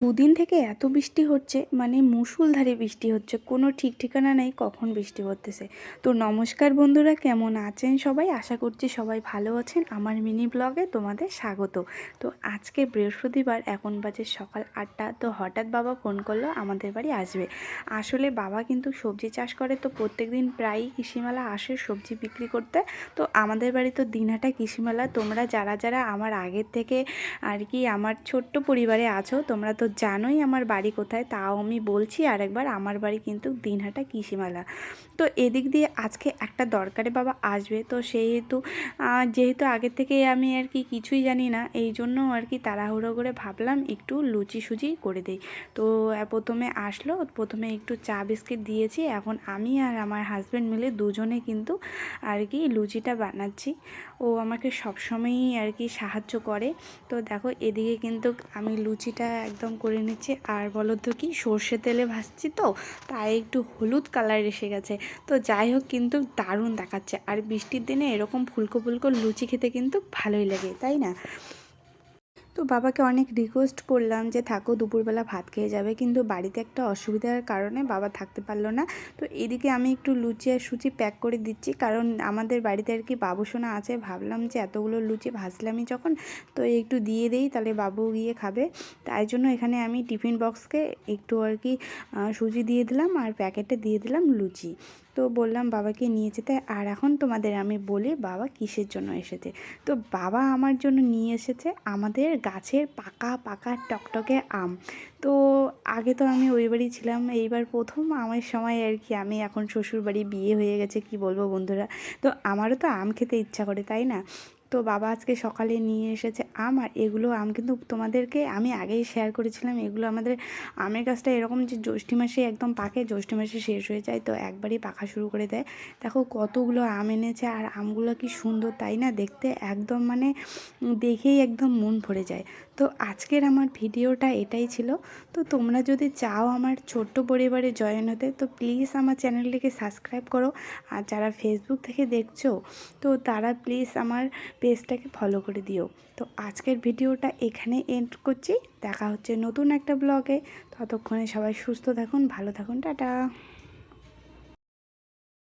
দুদিন থেকে এত বৃষ্টি হচ্ছে মানে মুষলধারে বৃষ্টি হচ্ছে, কোনো ঠিক ঠিকানা নেই কখন বৃষ্টি হতেছে। তো নমস্কার বন্ধুরা, কেমন আছেন সবাই? আশা করছি সবাই ভালো আছেন। আমার মিনি ব্লগে তোমাদের স্বাগত। তো আজকে বৃহস্পতিবার, এখন বাজে সকাল আটটা, তো হঠাৎ বাবা ফোন করল, আমাদের বাড়ি আসবে। আসলে বাবা কিন্তু সবজি চাষ করে, তো প্রত্যেক দিন প্রায়ই কৃষিমেলা আসে সবজি বিক্রি করতে। তো আমাদের বাড়ি তো দিনহাটা কৃষিমেলা, তোমরা যারা যারা আমার আগের থেকে আর কি আমার ছোট্ট পরিবারে আছো, তোমরা তো জানোই আমার বাড়ি কোথায়, তাও আমি বলছি আরেকবার, আমার বাড়ি কিন্তু দিনহাটা কৃষিমালা তো এদিক দিয়ে আজকে একটা দরকারে বাবা আসবে, তো সেহেতু যেহেতু আগের থেকে আমি আর কি কিছুই জানি না, এই জন্য আর কি তাড়াহুড়ো করে ভাবলাম একটু লুচি সুজি করে দিই। তো প্রথমে আসলো, প্রথমে একটু চা বিস্কিট দিয়েছি, এখন আমি আর আমার হাজব্যান্ড মিলে দুজনে কিন্তু আর কি লুচিটা বানাচ্ছি। ও আমাকে সবসময়ই আর কি সাহায্য করে। তো দেখো এদিকে কিন্তু আমি লুচিটা একদম করে নিচ্ছি আর বলো তো কি, সর্ষে তেলে ভাজছি তো, তাই একটু হলুদ কালার এসে গেছে। তো যাই হোক কিন্তু দারুণ দেখাচ্ছে। আর বৃষ্টির দিনে এরকম ফুলকো ফুলকো লুচি খেতে কিন্তু ভালোই লাগে, তাই না? তো বাবাকে অনেক রিকোয়েস্ট করলাম যে, থাকো, দুপুরবেলা ভাত খেয়ে যাবে। কিন্তু বাড়িতে একটা অসুবিধার কারণে বাবা থাকতে পারল না। তো এদিকে আমি একটু লুচি আর সুচি প্যাক করে দিচ্ছি। কারণ আমাদের বাড়িতে আর কি বাবুসোনা আছে। ভাবলাম যে, এতগুলো লুচি ভাজলামই যখন। তো একটু দিয়ে দেই, তাহলে বাবু গিয়ে খাবে। তাই জন্য এখানে আমি টিফিন বক্সকে একটু আর কি সুজি দিয়ে দিলাম আর প্যাকেটে দিয়ে দিলাম লুচি। তো বললাম বাবাকে নিয়ে যেতে। আর এখন তোমাদের আমি বলি বাবা কিসের জন্য এসেছে। তো বাবা আমার জন্য নিয়ে এসেছে আমাদের গাছের পাকা পাকা টকটকে আম। তো আগে তো আমি ওই বাড়ি ছিলাম, এইবার প্রথম আমের সময় আর কি। আমি এখন শ্বশুর বাড়ি বিয়ে হয়ে গেছে, কি বলব বন্ধুরা? তো আমারও তো আম খেতে ইচ্ছা করে, তাই না? তো বাবা আজকে সকালে নিয়ে এসেছে আম আর এগুলো আম কিন্তু তোমাদেরকে আমি আগেই শেয়ার করেছিলাম। এগুলো আমাদের আমের গাছটা এরকম যে জ্যৈষ্ঠী মাসে একদম পাকে, জ্যৈষ্ঠী মাসে শেষ হয়ে যায়, তো একবারই পাখা শুরু করে দেয়। দেখো কতগুলো আম এনেছে আর আমগুলো কি সুন্দর, তাই না? দেখতে একদম মানে দেখেই একদম মন ভরে যায়। তো আজকের আমার ভিডিওটা এটাই ছিল। তো তোমরা যদি চাও আমার ছোট্ট পরিবারে জয়েন হতে, তো প্লিজ আমার চ্যানেলটিকে সাবস্ক্রাইব করো। আর যারা ফেসবুক থেকে দেখছ, তো তারা প্লিজ আমার পেজটাকে ফলো করে দিও। তো আজকের ভিডিওটা এখানে এন্ড করছি। দেখা হচ্ছে নতুন একটা ব্লগে ততক্ষণে সবাই সুস্থ থাকুন, ভালো থাকুন, টাটা।